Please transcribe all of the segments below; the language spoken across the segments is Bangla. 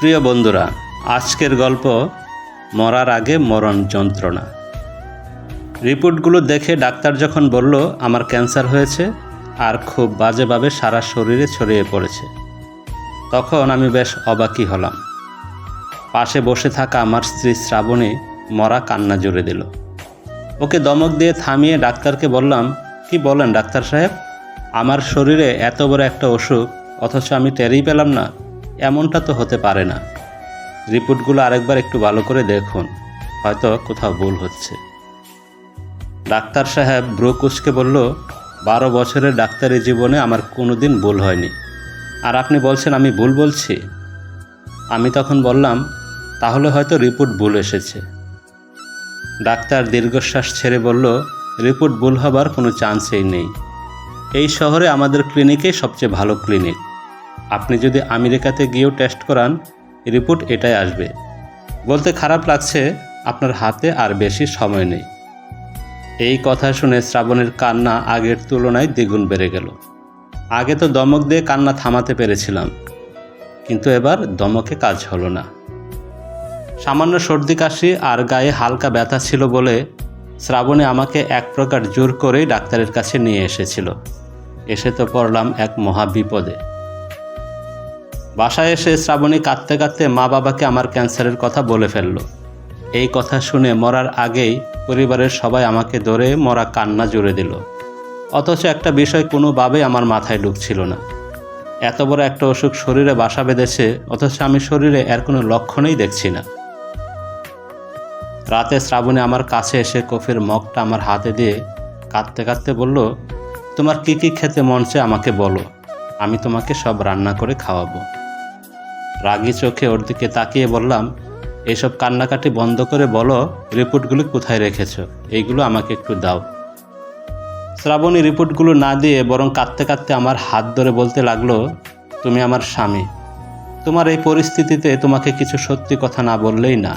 প্রিয় বন্ধুরা, আজকের গল্প মরার আগে মরণ যন্ত্রণা। রিপোর্টগুলো দেখে ডাক্তার যখন বলল, আমার ক্যান্সার হয়েছে আর খুব বাজেভাবে সারা শরীরে ছড়িয়ে পড়েছে। তখন আমি বেশ অবাকই হলাম। পাশে বসে থাকা আমার স্ত্রী শ্রাবণী মরা কান্না জুড়ে দিল। ওকে দমক দিয়ে থামিয়ে ডাক্তারকে বললাম, কি বলেন ডাক্তার সাহেব? আমার শরীরে এত বড় একটা অসুখ, অথচ আমি টেরই পেলাম না। এমনটা তো হতে পারে না। রিপোর্টগুলো আরেকবার একটু ভালো করে দেখুন, হয়তো কোথাও ভুল হচ্ছে। ডাক্তার সাহেব ব্রোকুচকে বলল, বারো বছরের ডাক্তারি জীবনে আমার কোনোদিন ভুল হয়নি। আর আপনি বলছেন আমি ভুল বলছি? আমি তখন বললাম, তাহলে হয়তো রিপোর্ট ভুল এসেছে। ডাক্তার দীর্ঘশ্বাস ছেড়ে বলল, রিপোর্ট ভুল হবার কোনো চান্সই নেই। এই শহরে আমাদের ক্লিনিকেই সবচেয়ে ভালো ক্লিনিক। আপনি যদি আমেরিকাতে গিয়েও টেস্ট করান, রিপোর্ট এটাই আসবে। বলতে খারাপ লাগছে, আপনার হাতে আর বেশি সময় নেই। এই কথা শুনে শ্রাবণের কান্না আগের তুলনায় দ্বিগুণ বেড়ে গেল। আগে তো দমক দিয়ে কান্না থামাতে পেরেছিলাম, কিন্তু এবার দমকে কাজ হলো না। সামান্য সর্দি কাশি আর গায়ে হালকা ব্যথা ছিল বলে শ্রাবণী আমাকে এক প্রকার জোর করেই ডাক্তারের কাছে নিয়ে এসেছিল। এসে তো পড়লাম এক মহা বিপদে বাসায় এসে শ্রাবণী কাঁদতে কাঁদতে মা বাবাকে আমার ক্যান্সারের কথা বলে ফেলল। এই কথা শুনে মরার আগেই পরিবারের সবাই আমাকে ধরে মরা কান্না জুড়ে দিল। অথচ একটা বিষয় কোনোভাবেই আমার মাথায় ঢুকছিল না। এত বড় একটা অসুখ শরীরে বাসা বেঁধেছে, অথচ আমি শরীরে এর কোনো লক্ষণই দেখছি না। রাতে শ্রাবণী আমার কাছে এসে কফির মগটা আমার হাতে দিয়ে কাঁদতে কাঁদতে বলল, তোমার কী কী খেতে মন আমাকে বলো। আমি তোমাকে সব রান্না করে খাওয়াবো। রাগী চোখে ওর দিকে তাকিয়ে বললাম, এসব কান্নাকাটি বন্ধ করে বলো, রিপোর্টগুলো কোথায় রেখেছ? এইগুলো আমাকে একটু দাও। শ্রাবণী রিপোর্টগুলো না দিয়ে বরং কাঁদতে কাঁদতে আমার হাত ধরে বলতে লাগল, তুমি আমার স্বামী। তোমার এই পরিস্থিতিতে তোমাকে কিছু সত্যি কথা না বললেই না।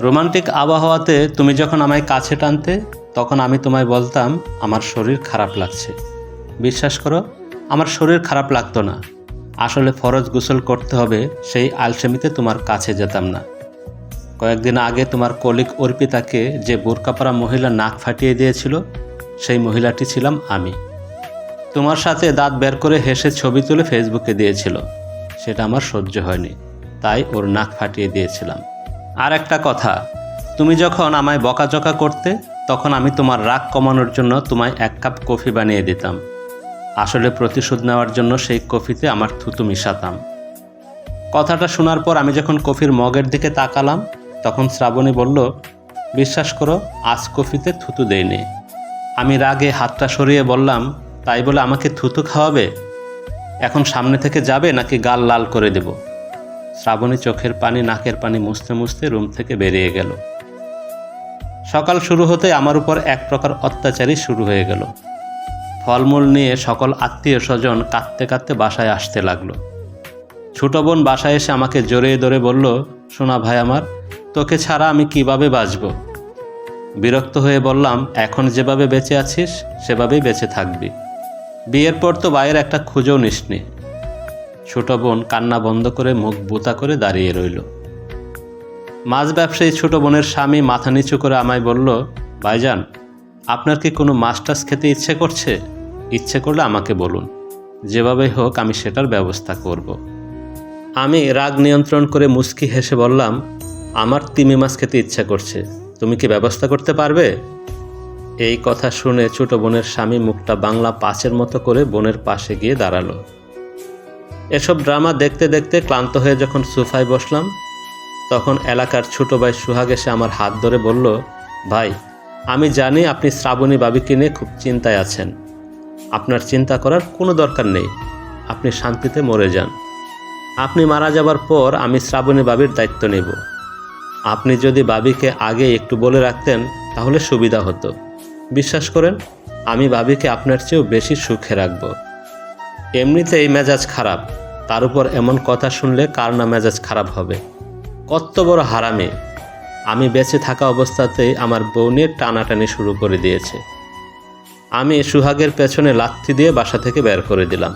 রোমান্টিক আবহাওয়াতে তুমি যখন আমায় কাছে টানতে, তখন আমি তোমায় বলতাম, আমার শরীর খারাপ লাগছে। বিশ্বাস করো, আমার শরীর খারাপ লাগতো না। আসলে ফরজ গোসল করতে হবে, সেই আলসেমিতে তোমার কাছে যেতাম না। কয়েকদিন আগে তোমার কলিক অর্পিতাকে যে বোরকাপাড়া মহিলা নাক ফাটিয়ে দিয়েছিল, সেই মহিলাটি ছিলাম আমি। তোমার সাথে দাঁত বের করে হেসে ছবি তুলে ফেসবুকে দিয়েছিল, সেটা আমার সহ্য হয়নি, তাই ওর নাক ফাটিয়ে দিয়েছিলাম। আর একটা কথা, তুমি যখন আমায় বকাঝকা করতে, তখন আমি তোমার রাগ কমানোর জন্য তোমায় এক কাপ কফি বানিয়ে দিতাম। আসলে প্রতিশোধ নেওয়ার জন্য সেই কফিতে আমার থুতু মিশাতাম। কথাটা শোনার পর আমি যখন কফির মগের দিকে তাকালাম, তখন শ্রাবণী বলল, বিশ্বাস করো, আজ কফিতে থুতু দেয়নি আমি রাগে হাতটা সরিয়ে বললাম, তাই বলে আমাকে থুতু খাওয়াবে? এখন সামনে থেকে যাবে নাকি গাল লাল করে দেব? শ্রাবণী চোখের পানি নাকের পানি মুছতে মুছতে রুম থেকে বেরিয়ে গেল। সকাল শুরু হতে আমার উপর এক প্রকার অত্যাচারই শুরু হয়ে গেল। ফলমূল নিয়ে সকল আত্মীয় স্বজন কাঁদতে কাঁদতে বাসায় আসতে লাগল। ছোট বোন বাসায় এসে আমাকে জোরে ধরে বলল সোনা ভাই আমার, তোকে ছাড়া আমি কীভাবে বাঁচব? বিরক্ত হয়ে বললাম, এখন যেভাবে বেঁচে আছিস, সেভাবেই বেঁচে থাকবি। বিয়ের পর তো বাইরের একটা খুঁজেও নিসনি। ছোট বোন কান্না বন্ধ করে মুখ বোতা করে দাঁড়িয়ে রইল। মাছ ব্যবসায়ী ছোট বোনের স্বামী মাথা নিচু করে আমায় বলল, ভাইজান, আপনার কি কোনো মাছ টাছ খেতে ইচ্ছে করছে? ইচ্ছে করলে আমাকে বলুন। যেভাবে হোক, আমি সেটার ব্যবস্থা করব। আমি রাগ নিয়ন্ত্রণ করে মুচকি হেসে বললাম, আমার তিমি মাছ খেতে ইচ্ছা করছে। তুমি কি ব্যবস্থা করতে পারবে? এই কথা শুনে ছোট বোনের স্বামী মুখটা বাংলা পাঁচের মতো করে বোনের পাশে গিয়ে দাঁড়াল। এসব ড্রামা দেখতে দেখতে ক্লান্ত হয়ে যখন সোফায় বসলাম, তখন এলাকার ছোট ভাই সুহাগ এসে আমার হাত ধরে বলল, ভাই, আমি জানি আপনি শ্রাবণী বাবিকে নিয়ে খুব চিন্তায় আছেন। আপনার চিন্তা করার কোনো দরকার নেই। আপনি শান্তিতে মরে যান। আপনি মারা যাবার পর আমি শ্রাবণী বাবির দায়িত্ব নেব। আপনি যদি বাবিকে আগে একটু বলে রাখতেন, তাহলে সুবিধা হতো। বিশ্বাস করেন, আমি বাবিকে আপনার চেয়েও বেশি সুখে রাখব। এমনিতেই মেজাজ খারাপ। তার উপর এমন কথা শুনলে কার না মেজাজ খারাপ হবে? কত বড় হারামে। আমি বেঁচে থাকা অবস্থাতেই আমার বউ নিয়ে টানাটানি শুরু করে দিয়েছে। আমি সুহাগের পেছনে লাথি দিয়ে বাসা থেকে বের করে দিলাম।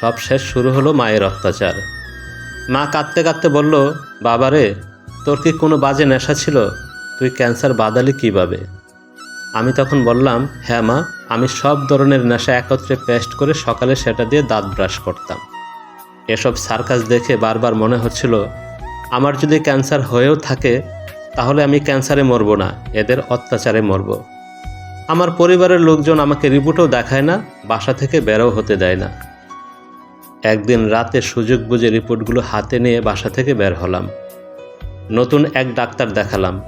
সব শেষ শুরু হলো মায়ের অত্যাচার। মা কাঁদতে কাঁদতে বলল, বাবারে, তোর কি কোনো বাজে নেশা ছিল? তুই ক্যান্সার বাদালি কীভাবে? আমি তখন বললাম হ্যাঁ মা, আমি সব ধরনের নেশা একত্রে পেস্ট করে সকালে সেটা দিয়ে দাঁত ব্রাশ করতাম। এসব সার্কাস দেখে বারবার মনে হচ্ছিল, আমার যদি ক্যান্সার হয়েও থাকে, তাহলে আমি ক্যান্সারে মরবো না, এদের অত্যাচারে মরব। আমার পরিবারের লোকজন আমাকে রিপোর্টও দেখায় না, বাসা থেকে বেরও হতে দেয় না। একদিন রাতে সুযোগ বুঝে রিপোর্টগুলো হাতে নিয়ে বাসা থেকে বের হলাম। নতুন এক ডাক্তার দেখালাম।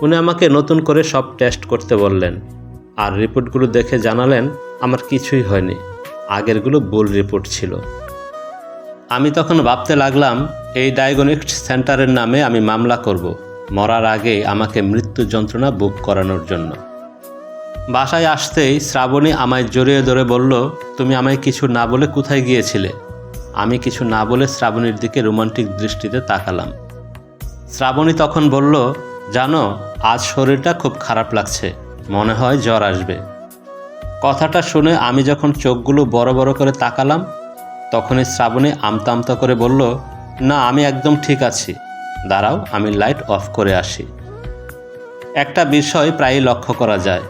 উনি আমাকে নতুন করে সব টেস্ট করতে বললেন। আর রিপোর্টগুলো দেখে জানালেন, আমার কিছুই হয়নি। আগেরগুলো ভুল রিপোর্ট ছিল। আমি তখন ভাবতে লাগলাম, এই ডায়াগনিক্স সেন্টারের নামে আমি মামলা করব। মরার আগে আমাকে মৃত্যু যন্ত্রণা বুক করানোর জন্য। বাসায় আসতেই শ্রাবণী আমায় জড়িয়ে ধরে বলল, তুমি আমায় কিছু না বলে কোথায় গিয়েছিলে? আমি কিছু না বলে শ্রাবণীর দিকে রোমান্টিক দৃষ্টিতে তাকালাম। শ্রাবণী তখন বলল, জানো, আজ শরীরটা খুব খারাপ লাগছে, মনে হয় জ্বর আসবে। কথাটা শুনে আমি যখন চোখগুলো বড় বড় করে তাকালাম, তখনই শ্রাবণী আমতা আমতা করে বলল, না, আমি একদম ঠিক আছি। দাঁড়াও, আমি লাইট অফ করে আসি। একটা বিষয় প্রায়ই লক্ষ্য করা যায়।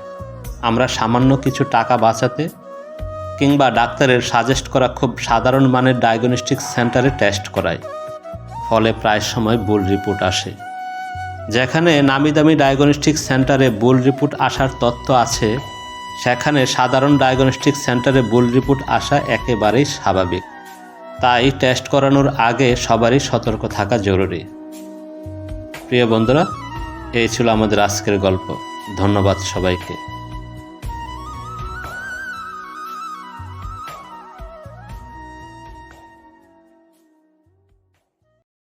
আমরা সামান্য কিছু টাকা বাঁচাতে কিংবা ডাক্তারের সাজেস্ট করা খুব সাধারণ মানের ডায়াগনস্টিক সেন্টারে টেস্ট করাই। ফলে প্রায় সময় ভুল রিপোর্ট আসে। যেখানে নামি দামি ডায়াগনস্টিক সেন্টারে ভুল রিপোর্ট আসার তত্ত্ব আছে, সেখানে সাধারণ ডায়াগনস্টিক সেন্টারে ভুল রিপোর্ট আসা একেবারেই স্বাভাবিক। তাই টেস্ট করানোর আগে সবারই সতর্ক থাকা জরুরি। প্রিয় বন্ধুরা, এই ছিল আমাদের আজকের গল্প। ধন্যবাদ সবাইকে।